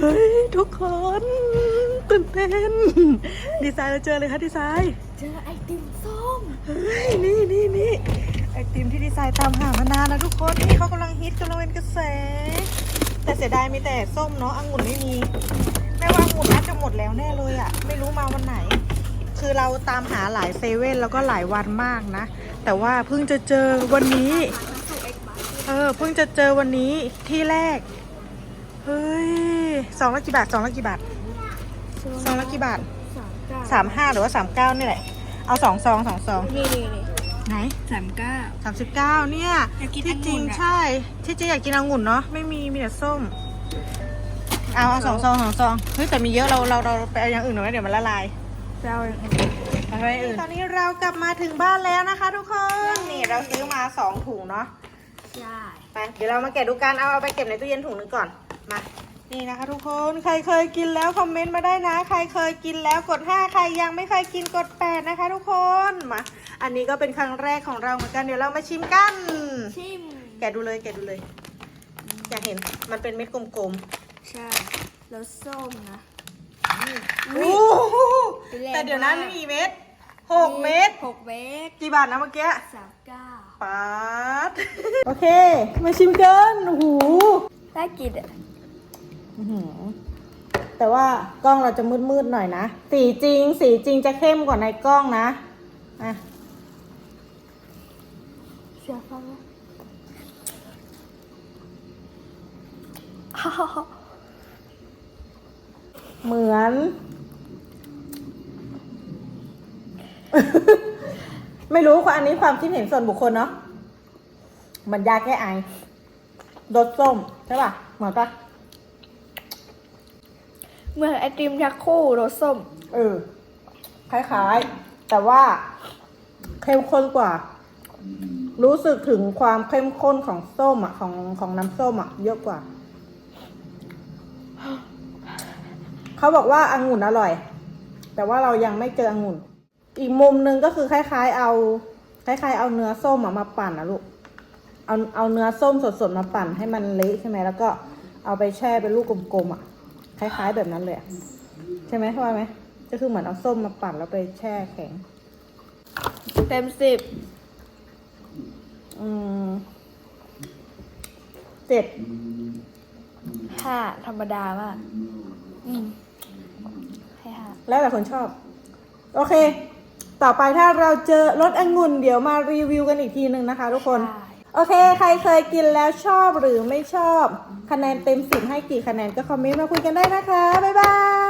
เฮ้ย ทุกคน ตื่นเต้น ดีไซน์เราเจอเลยค่ะดีไซน์ เจอไอติมส้ม เฮ้ย นี่นี่นี่ไอติมที่ดีไซน์ตามหามานานนะทุกคน นี่เขากำลังฮิตกำลังเป็นกระแส แต่เสียดายมีแต่ส้มเนาะองุ่นไม่มีแม่ว่าองุ่นน่าจะหมดแล้วแน่เลยอะ่ะ ไม่รู้มาวันไหน คือเราตามหาหลายเซเว่นแล้วก็หลายวันมากนะ แต่ว่าเพิ่งจะเจอวันนี้ เออ เพิ่งจะเจอวันนี้ที่แรก เฮ้ยสองละกี่บาทสองละกี่บาทสองละกี่บาทสามเก้าสามห้าหรือว่าสามเก้านี่แหละ เอาสองซองสองซองนี่นี่นี่ไหนสามเก้าสามสิบเก้าเนี่ยอยากกินที่จริงองุ่นอะใช่ ที่จริงอยากกินองุ่นเนาะไม่มีมีแต่ส้ม เอาเอาสองซองสองซองเฮ้ยแต่มีเยอะเราเราเราไปเอาอย่างอื่นหน่อยไหมเดี๋ยวมันละลายเจ้าไปไปอื่นตอนนี้เรากลับมาถึงบ้านแล้วนะคะทุกคนนี่เราซื้อมาสองถุงเนาะใช่ไปเดี๋ยวเรามาแกะดูกันเอาเอาไปเก็บในตู้เย็นถุงนึงก่อน มานี่นะคะทุกคนใครเคยกินแล้วคอมเมนต์มาได้นะ ใครเคยกินแล้วกดห้าใครยังไม่เคยกินกดแปดนะคะทุกคนมาอันนี้ก็เป็นครั้งแรกของเราเหมือนกันเดี๋ยวเรามาชิมกัน ชิม แกะดูเลยแกะดูเลย อยากเห็นมันเป็นเม็ดกลมใช่แล้วส้มนะๆโอ้โหแรงมากแต่เดี๋ยวนั้นมีเม็ดหกเม็ดหกเม็ดกี่บาทนะเมื่อกี้ สามเก้าปาด โอเค มาชิมกันโอ้โหได้กินอะอื้อหือ แต่ว่ากล้องเราจะมืดๆหน่อยนะ สีจริง สีจริงจะเข้มกว่าในกล้องนะอะเสียฟังนะเหมือน ไม่รู้อันนี้ความคิดเห็นส่วนบุคคลเนาะเหมันยาแก้ไอรสส้มใช่ป่ะ เหมือนปะ เหมือนไอติมยักษ์คู่รสส้ม เออ คล้ายๆ แต่ว่าเข้มข้นกว่า รู้สึกถึงความเข้มข้นของส้มอะ ของของน้ำส้มอะ เยอะกว่า เขาบอกว่าอางุ่นอร่อย แต่ว่าเรายังไม่เจออางุ่น อีกมุมหนึ่งก็คือคล้าย ๆ เอา คล้าย ๆ เอาเนื้อส้มอะมาปั่นนะลูก เอาเอาเนื้อส้มสดๆมาปั่นให้มันเละใช่ไหมแล้วก็เอาไปแช่เป็นลูกกลมๆอะ คล้ายๆแบบนั้นเลยอะใช่ไหมว่าไหมก็คือเหมือนเอาส้มมาปั่นแล้วไปแช่แข็ง เต็มสิบอืมเจ็ดห้าธรรมดามากอืมให้ห้าแล้วแต่คนชอบ โอเค ต่อไปถ้าเราเจอรสองุ่นเดี๋ยวมารีวิวกันอีกทีหนึ่งนะคะทุกคนใช่ โอเค ใครเคยกินแล้วชอบหรือไม่ชอบ คะแนนเต็มสิบให้กี่คะแนนก็คอมเมนต์มาคุยกันได้นะคะ บ๊ายบาย